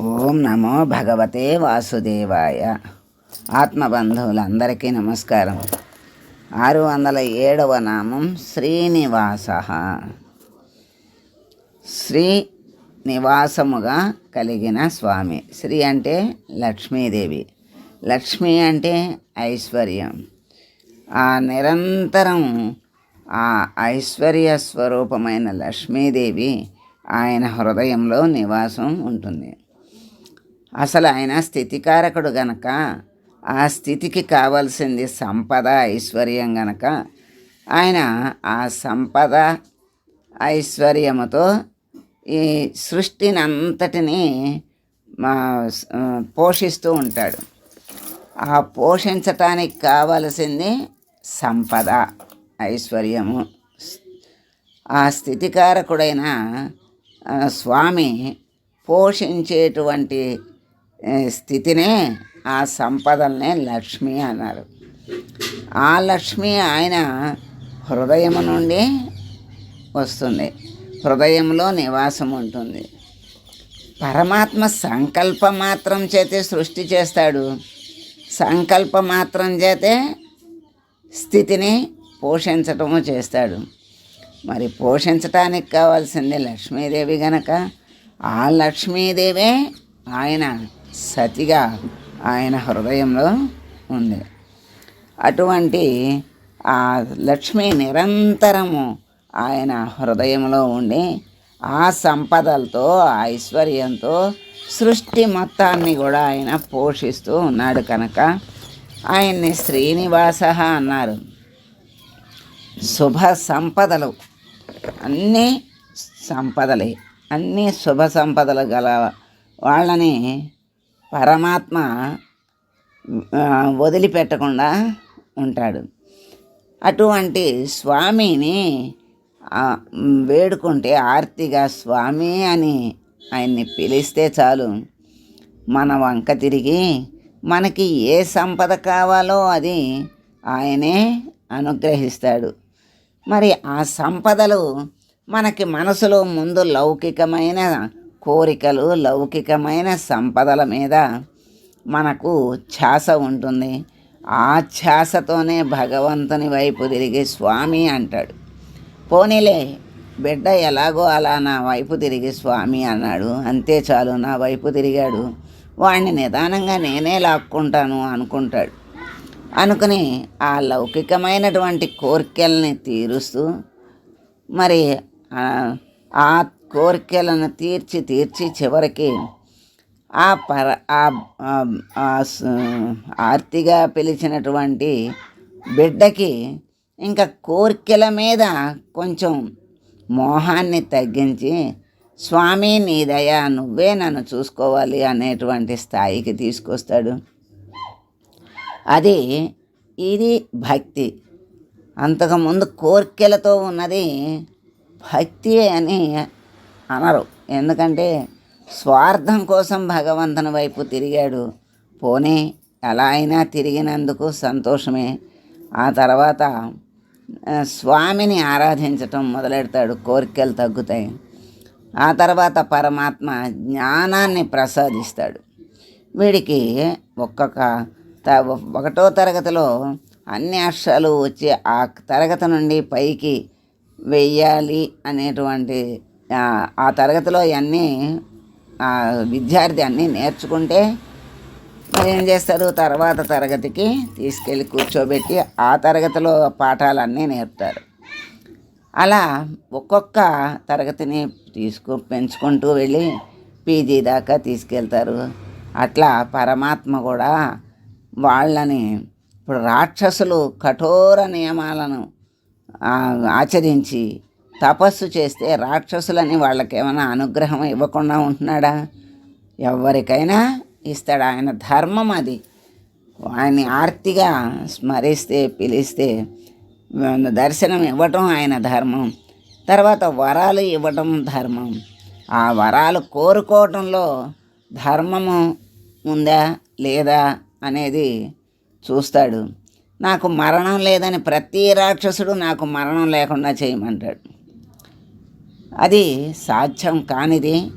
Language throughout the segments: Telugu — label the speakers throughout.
Speaker 1: ఓం నమో భగవతే వాసుదేవాయ. ఆత్మబంధువులందరికీ నమస్కారం. ఆరు వందల ఏడవ నామం శ్రీనివాస. శ్రీ నివాసముగా కలిగిన స్వామి. శ్రీ అంటే లక్ష్మీదేవి. లక్ష్మి అంటే ఐశ్వర్యం. ఆ నిరంతరం ఆ ఐశ్వర్య స్వరూపమైన లక్ష్మీదేవి ఆయన హృదయంలో నివాసం ఉంటుంది. అసలు ఆయన స్థితికారకుడు గనక ఆ స్థితికి కావలసింది సంపద ఐశ్వర్యం గనక ఆయన ఆ సంపద ఐశ్వర్యముతో ఈ సృష్టిని అంతటినీ మా పోషిస్తూ ఉంటాడు. ఆ పోషించటానికి కావలసింది సంపద ఐశ్వర్యము. ఆ స్థితికారకుడైన స్వామి పోషించేటువంటి స్థితినే ఆ సంపదల్నే లక్ష్మి అన్నారు. ఆ లక్ష్మి ఆయన హృదయము నుండి వస్తుంది. హృదయంలో నివాసం ఉంటుంది. పరమాత్మ సంకల్ప మాత్రం చేతే సృష్టి చేస్తాడు. సంకల్ప మాత్రం చేతే స్థితిని పోషించటము చేస్తాడు. మరి పోషించటానికి కావాల్సింది లక్ష్మీదేవి గనక ఆ లక్ష్మీదేవే ఆయన సతిగా ఆయన హృదయంలో ఉంది. అటువంటి ఆ లక్ష్మి నిరంతరము ఆయన హృదయంలో ఉండి ఆ సంపదలతో ఆ ఐశ్వర్యంతో సృష్టి మొత్తాన్ని కూడా ఆయన పోషిస్తూ ఉన్నాడు కనుక ఆయన్ని శ్రీనివాస అన్నారు. శుభ సంపదలు అన్నీ సంపదలే. అన్నీ శుభ సంపదలు గల వాళ్ళని పరమాత్మ వదిలిపెట్టకుండా ఉంటాడు. అటువంటి స్వామిని వేడుకుంటే ఆర్తిగా స్వామి అని ఆయన్ని పిలిస్తే చాలు. మన వంక తిరిగి మనకి ఏ సంపద కావాలో అది ఆయనే అనుగ్రహిస్తాడు. మరి ఆ సంపదలు మనకి మనసులో ముందు లౌకికమైన కోరికలు లౌకికమైన సంపదల మీద మనకు ఛాస ఉంటుంది. ఆ ఛాసతోనే భగవంతుని వైపు తిరిగి స్వామి అంటాడు. పోనీలే బిడ్డ ఎలాగో అలా నా వైపు తిరిగి స్వామి అన్నాడు. అంతే చాలు నా వైపు తిరిగాడు. వాడిని నిదానంగా నేనే లాక్కుంటాను అనుకుంటాడు. అనుకుని ఆ లౌకికమైనటువంటి కోరికల్ని తీరుస్తూ మరి ఆ- ఆ కోరికలను తీర్చి తీర్చి చివరికి ఆ పర ఆ- ఆర్తిగా పిలిచినటువంటి బిడ్డకి ఇంకా కోరికల మీద కొంచెం మోహాన్ని తగ్గించి స్వామి నీ దయ నువ్వే నన్ను చూసుకోవాలి అనేటువంటి స్థాయికి తీసుకొస్తాడు. అది ఇది భక్తి. అంతకుముందు కోరికలతో ఉన్నది భక్తి అని అనరు. ఎందుకంటే స్వార్థం కోసం భగవంతుని వైపు తిరిగాడు. పోనీ ఎలా అయినా తిరిగినందుకు సంతోషమే. ఆ తర్వాత స్వామిని ఆరాధించటం మొదలెడతాడు కోరికలు తగ్గుతాయి. ఆ తర్వాత పరమాత్మ జ్ఞానాన్ని ప్రసాదిస్తాడు. వీడికి ఒక్కొక్క త- ఒకటో తరగతిలో అన్ని అక్షరాలు వచ్చి ఆ తరగతి నుండి పైకి వెయ్యాలి అనేటువంటి ఆ, తరగతిలో అన్నీ విద్యార్థి అన్నీ నేర్చుకుంటే మరి ఏం చేస్తారు? తర్వాత తరగతికి తీసుకెళ్ళి కూర్చోబెట్టి ఆ తరగతిలో పాఠాలన్నీ నేర్పుతారు. అలా ఒక్కొక్క తరగతిని తీసుకు పెంచుకుంటూ వెళ్ళి పీజీ దాకా తీసుకెళ్తారు. అట్లా పరమాత్మ కూడా వాళ్ళని ఇప్పుడు రాక్షసులు కఠోర నియమాలను ఆచరించి తపస్సు చేస్తే రాక్షసులని వాళ్ళకి ఏమైనా అనుగ్రహం ఇవ్వకుండా ఉంటున్నాడా? ఎవరికైనా ఇస్తాడు? ఆయన ధర్మం అది. ఆయన్ని ఆర్తిగా స్మరిస్తే పిలిస్తే దర్శనం ఇవ్వటం ఆయన ధర్మం. తర్వాత వరాలు ఇవ్వటం ధర్మం. ఆ వరాలు కోరుకోవటంలో ధర్మము ఉందా లేదా అనేది చూస్తాడు. నాకు మరణం లేదని ప్రతి రాక్షసుడు నాకు మరణం లేకుండా చేయమంటాడు. అది సాధ్యం కానిది.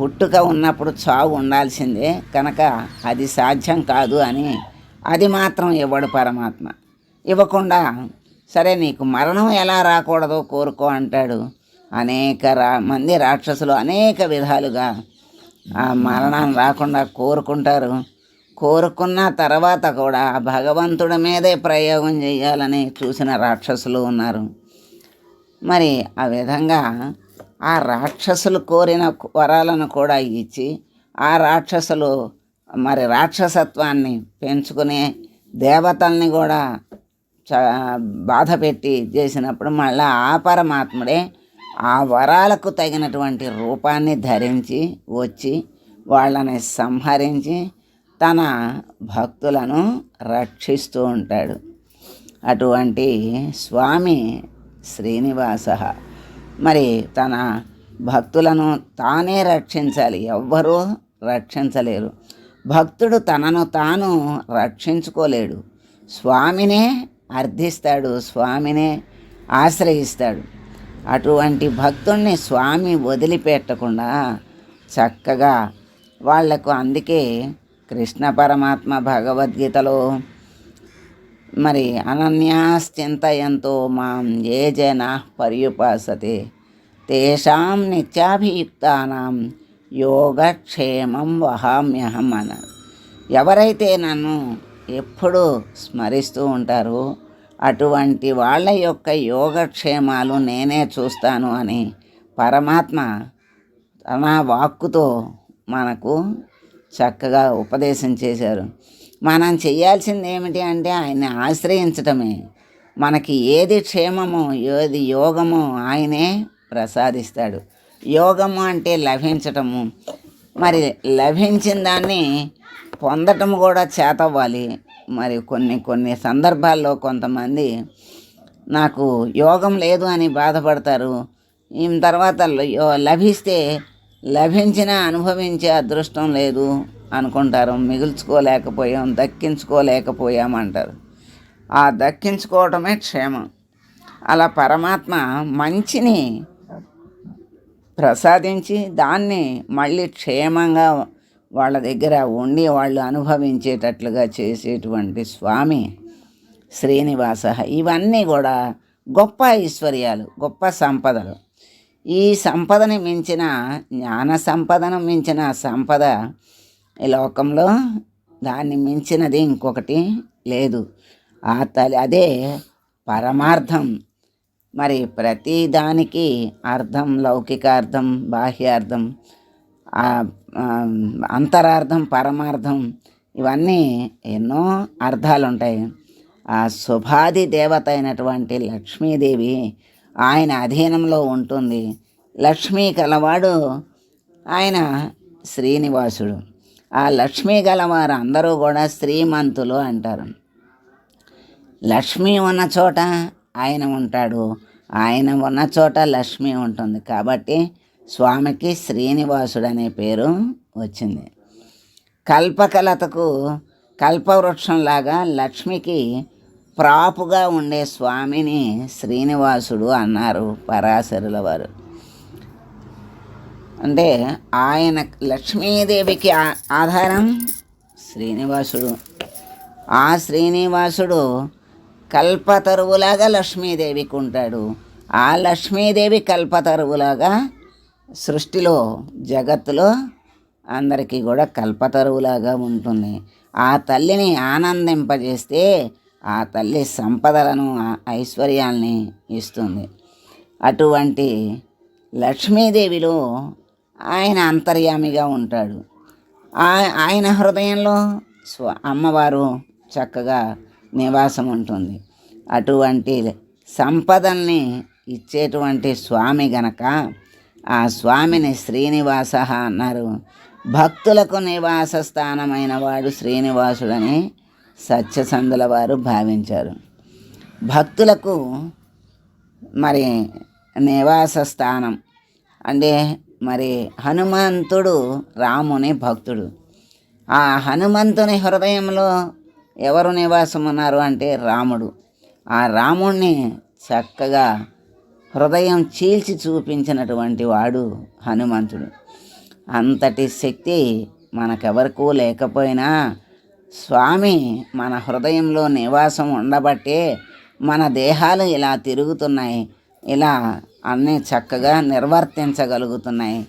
Speaker 1: పుట్టుక ఉన్నప్పుడు చావు ఉండాల్సిందే. కనుక అది సాధ్యం కాదు అని అది మాత్రం ఇవ్వడు పరమాత్మ. ఇవ్వకుండా సరే నీకు మరణం ఎలా రాకూడదో కోరుకో అంటాడు. అనేక రా మంది రాక్షసులు అనేక విధాలుగా ఆ మరణం రాకుండా కోరుకుంటారు. కోరుకున్న తర్వాత కూడా భగవంతుడి మీదే ప్రయోగం చేయాలని చూసిన రాక్షసులు ఉన్నారు. మరి ఆ విధంగా ఆ రాక్షసులు కోరిన వరాలను కూడా ఇచ్చి ఆ రాక్షసులు మరి రాక్షసత్వాన్ని పెంచుకునే దేవతల్ని కూడా చ బాధ పెట్టి చేసినప్పుడు మళ్ళీ ఆ పరమాత్ముడే ఆ వరాలకు తగినటువంటి రూపాన్ని ధరించి వచ్చి వాళ్ళని సంహరించి తన భక్తులను రక్షిస్తూ ఉంటాడు. అటువంటి స్వామి శ్రీనివాస మరి తన భక్తులను తానే రక్షించాలి. ఎవ్వరూ రక్షించలేరు. భక్తుడు తనను తాను రక్షించుకోలేడు. స్వామినే అర్థిస్తాడు స్వామినే ఆశ్రయిస్తాడు. అటువంటి భక్తుణ్ణి స్వామి వదిలిపెట్టకుండా చక్కగా వాళ్ళకు అందుకే కృష్ణ పరమాత్మ భగవద్గీతలో మరి అనన్యాశ్చింతయంతో మాం ఏ జన పర్యుపాసతే. తేషాం నిత్యాభియుక్తానాం యోగక్షేమం వహామ్యహం అన ఎవరైతే నన్ను ఎప్పుడూ స్మరిస్తూ ఉంటారో అటువంటి వాళ్ళ యొక్క యోగక్షేమాలు నేనే చూస్తాను అని పరమాత్మ తన వాక్కుతో మనకు చక్కగా ఉపదేశం చేశారు. మనం చేయాల్సింది ఏమిటి అంటే ఆయన్ని ఆశ్రయించటమే. మనకి ఏది క్షేమమో ఏది యోగమో ఆయనే ప్రసాదిస్తాడు. యోగము అంటే లభించటము. మరి లభించిన దాన్ని పొందటం కూడా చేతవ్వాలి. మరి కొన్ని కొన్ని సందర్భాల్లో కొంతమంది నాకు యోగం లేదు అని బాధపడతారు. ఈ తర్వాత లభిస్తే లభించిన అనుభవించే అదృష్టం లేదు. అనుకుంటారు. మిగుల్చుకోలేకపోయాం దక్కించుకోలేకపోయాం అంటారు ఆ దక్కించుకోవటమే క్షేమం. అలా పరమాత్మ మంచిని ప్రసాదించి దాన్ని మళ్ళీ క్షేమంగా వాళ్ళ దగ్గర ఉండి వాళ్ళు అనుభవించేటట్లుగా చేసేటువంటి స్వామి శ్రీనివాస. ఇవన్నీ కూడా గొప్ప ఐశ్వర్యాలు గొప్ప సంపదలు. ఈ సంపదని మించిన జ్ఞాన సంపదను మించిన సంపద ఈ లోకంలో దాన్ని మించినది ఇంకొకటి లేదు. ఆ తల్లి అదే పరమార్థం. మరి ప్రతి దానికి అర్థం లౌకికార్థం బాహ్యార్థం అంతరార్థం పరమార్థం ఇవన్నీ ఎన్నో అర్థాలు ఉంటాయి ఆ శుభాది దేవత అయినటువంటి లక్ష్మీదేవి ఆయన అధీనంలో ఉంటుంది. లక్ష్మీ కలవాడు ఆయన శ్రీనివాసుడు. ఆ లక్ష్మీ గలవారు అందరూ కూడా శ్రీమంతులు అంటారు. లక్ష్మి ఉన్న చోట ఆయన ఉంటాడు. ఆయన ఉన్న చోట లక్ష్మి ఉంటుంది. కాబట్టి స్వామికి శ్రీనివాసుడు అనే పేరు వచ్చింది. కల్పకలతకు కల్పవృక్షంలాగా లక్ష్మికి ప్రాపుగా ఉండే స్వామిని శ్రీనివాసుడు అన్నారు పరాశరుల వారు అంటే ఆయన లక్ష్మీదేవికి ఆధారం శ్రీనివాసుడు. ఆ శ్రీనివాసుడు కల్పతరువులాగా లక్ష్మీదేవికి ఉంటాడు. ఆ లక్ష్మీదేవి కల్పతరువులాగా సృష్టిలో జగత్తులో అందరికీ కూడా కల్పతరువులాగా ఉంటుంది. ఆ తల్లిని ఆనందింపజేస్తే ఆ తల్లి సంపదలను ఐశ్వర్యాల్ని ఇస్తుంది. అటువంటి లక్ష్మీదేవిలో ఆయన అంతర్యామిగా ఉంటాడు. ఆయన హృదయంలో స్వ అమ్మవారు చక్కగా నివాసం ఉంటుంది. అటువంటి సంపదల్ని ఇచ్చేటువంటి స్వామి గనక ఆ స్వామిని శ్రీనివాస అన్నారు. భక్తులకు నివాస స్థానమైన వాడు శ్రీనివాసుడని సత్యసంధుల వారు భావించారు. భక్తులకు మరి నివాస స్థానం అంటే మరి హనుమంతుడు రాముని భక్తుడు. ఆ హనుమంతుని హృదయంలో ఎవరు నివాసం ఉన్నారు అంటే రాముడు. ఆ రాముణ్ణి చక్కగా హృదయం చీల్చి చూపించినటువంటి వాడు హనుమంతుడు. అంతటి శక్తి మనకెవరికూ లేకపోయినా స్వామి మన హృదయంలో నివాసం ఉండబట్టే మన దేహాలు ఇలా తిరుగుతున్నాయి. ఇలా అన్నీ చక్కగా నిర్వర్తించగలుగుతున్నాయి.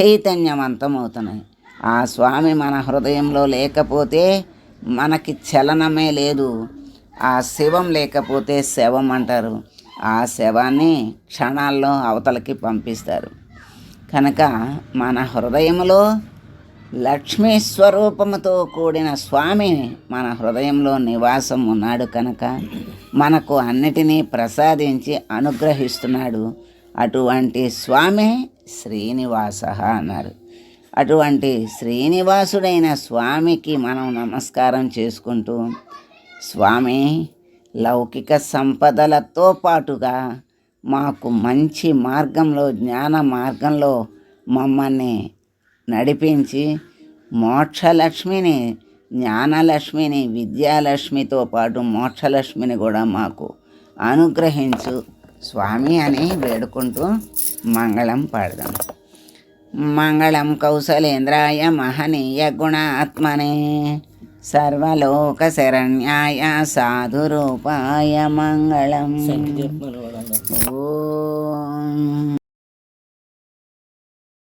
Speaker 1: చైతన్యవంతమవుతున్నాయి. ఆ స్వామి మన హృదయంలో లేకపోతే మనకి చలనమే లేదు. ఆ శివం లేకపోతే శవం అంటారు. ఆ శవాన్ని క్షణాల్లో అవతలకి పంపిస్తారు. కనుక మన హృదయంలో లక్ష్మీ స్వరూపముతో కూడిన స్వామి మన హృదయంలో నివాసం ఉన్నాడు కనుక మనకు అన్నిటినీ ప్రసాదించి అనుగ్రహిస్తున్నాడు. అటువంటి స్వామి శ్రీనివాస అన్నారు. అటువంటి శ్రీనివాసుడైన స్వామికి మనం నమస్కారం చేసుకుంటూ స్వామి లౌకిక సంపదలతో పాటుగా మాకు మంచి మార్గంలో జ్ఞాన మార్గంలో మమ్మల్ని నడిపించి మోక్షలక్ష్మిని జ్ఞానలక్ష్మిని విద్యాలక్ష్మితో పాటు మోక్షలక్ష్మిని కూడా మాకు అనుగ్రహించు స్వామి అని వేడుకుంటూ మంగళం పాడదాం. మంగళం కౌసలేంద్రాయ మహనీయ గుణాత్మనే సర్వలోక శరణ్యాయ సాధురూపాయ మంగళం. ఓ.